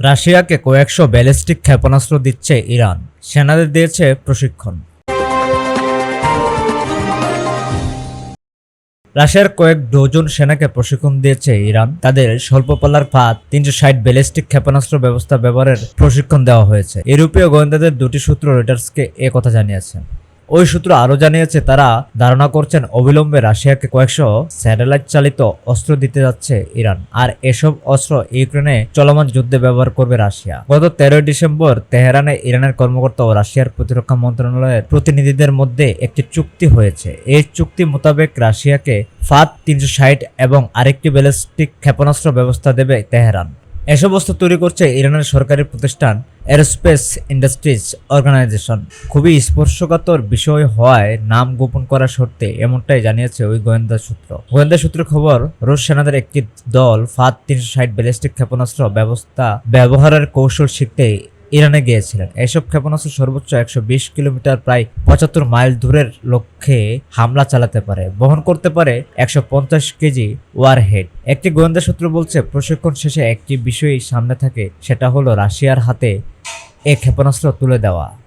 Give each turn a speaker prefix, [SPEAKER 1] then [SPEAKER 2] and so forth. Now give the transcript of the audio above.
[SPEAKER 1] রাশিয়াকে কয়েকশো ব্যালিস্টিক ক্ষেপণাস্ত্র দিচ্ছে ইরান। সেনাদের দিয়েছে প্রশিক্ষণ। রাশিয়ার কয়েক ডজন সেনাকে প্রশিক্ষণ দিয়েছে ইরান। তাদের স্বল্প পাল্লার ফাঁদ তিনশো ষাট ব্যালিস্টিক ক্ষেপণাস্ত্র ব্যবস্থা ব্যবহারের প্রশিক্ষণ দেওয়া হয়েছে। ইউরোপীয় গোয়েন্দাদের দুটি সূত্র রয়টার্সকে কথা জানিয়েছে ওই সূত্র আরও জানিয়েছে, তারা ধারণা করছেন অবিলম্বে রাশিয়াকে কয়েকশো স্যাটেলাইট চালিত অস্ত্র দিতে যাচ্ছে ইরান। আর এসব অস্ত্র ইউক্রেনে চলমান যুদ্ধে ব্যবহার করবে রাশিয়া। গত তেরোই ডিসেম্বর তেহরানে ইরানের কর্মকর্তা ও রাশিয়ার প্রতিরক্ষা মন্ত্রণালয়ের প্রতিনিধিদের মধ্যে একটি চুক্তি হয়েছে। এই চুক্তি মোতাবেক রাশিয়াকে ফাত তিনশো ষাট এবং আরেকটি ব্যালিস্টিক ক্ষেপণাস্ত্র ব্যবস্থা দেবে তেহরান। এসব অস্ত্র তৈরি করছে ইরানের সরকারি প্রতিষ্ঠান এরোস্পেস ইন্ডাস্ট্রিজ অর্গানাইজেশন খুবই স্পর্শকাতর বিষয় হওয়ায় নাম গোপন করা শর্তে এমনটাই জানিয়েছে ওই গোয়েন্দা সূত্র। গোয়েন্দা সূত্রের খবর, রুশ সেনাদের একটি দল ফাত তিনশো ষাট ব্যালিস্টিক ক্ষেপণাস্ত্র ব্যবস্থা ব্যবহারের কৌশল শিখতে ইরানে গিয়েছিলেন। এসব ক্ষেপণাস্ত্র সর্বোচ্চ একশো বিশ কিলোমিটার প্রায় পঁচাত্তর মাইল দূরের লক্ষ্যে হামলা চালাতে পারে। বহন করতে পারে একশো পঞ্চাশ কেজি ওয়ারহেড। একটি গোয়েন্দা সূত্র বলছে, প্রশিক্ষণ শেষে একটি বিষয়ই সামনে থাকে, সেটা হলো রাশিয়ার হাতে এ ক্ষেপণাস্ত্র তুলে দেওয়া।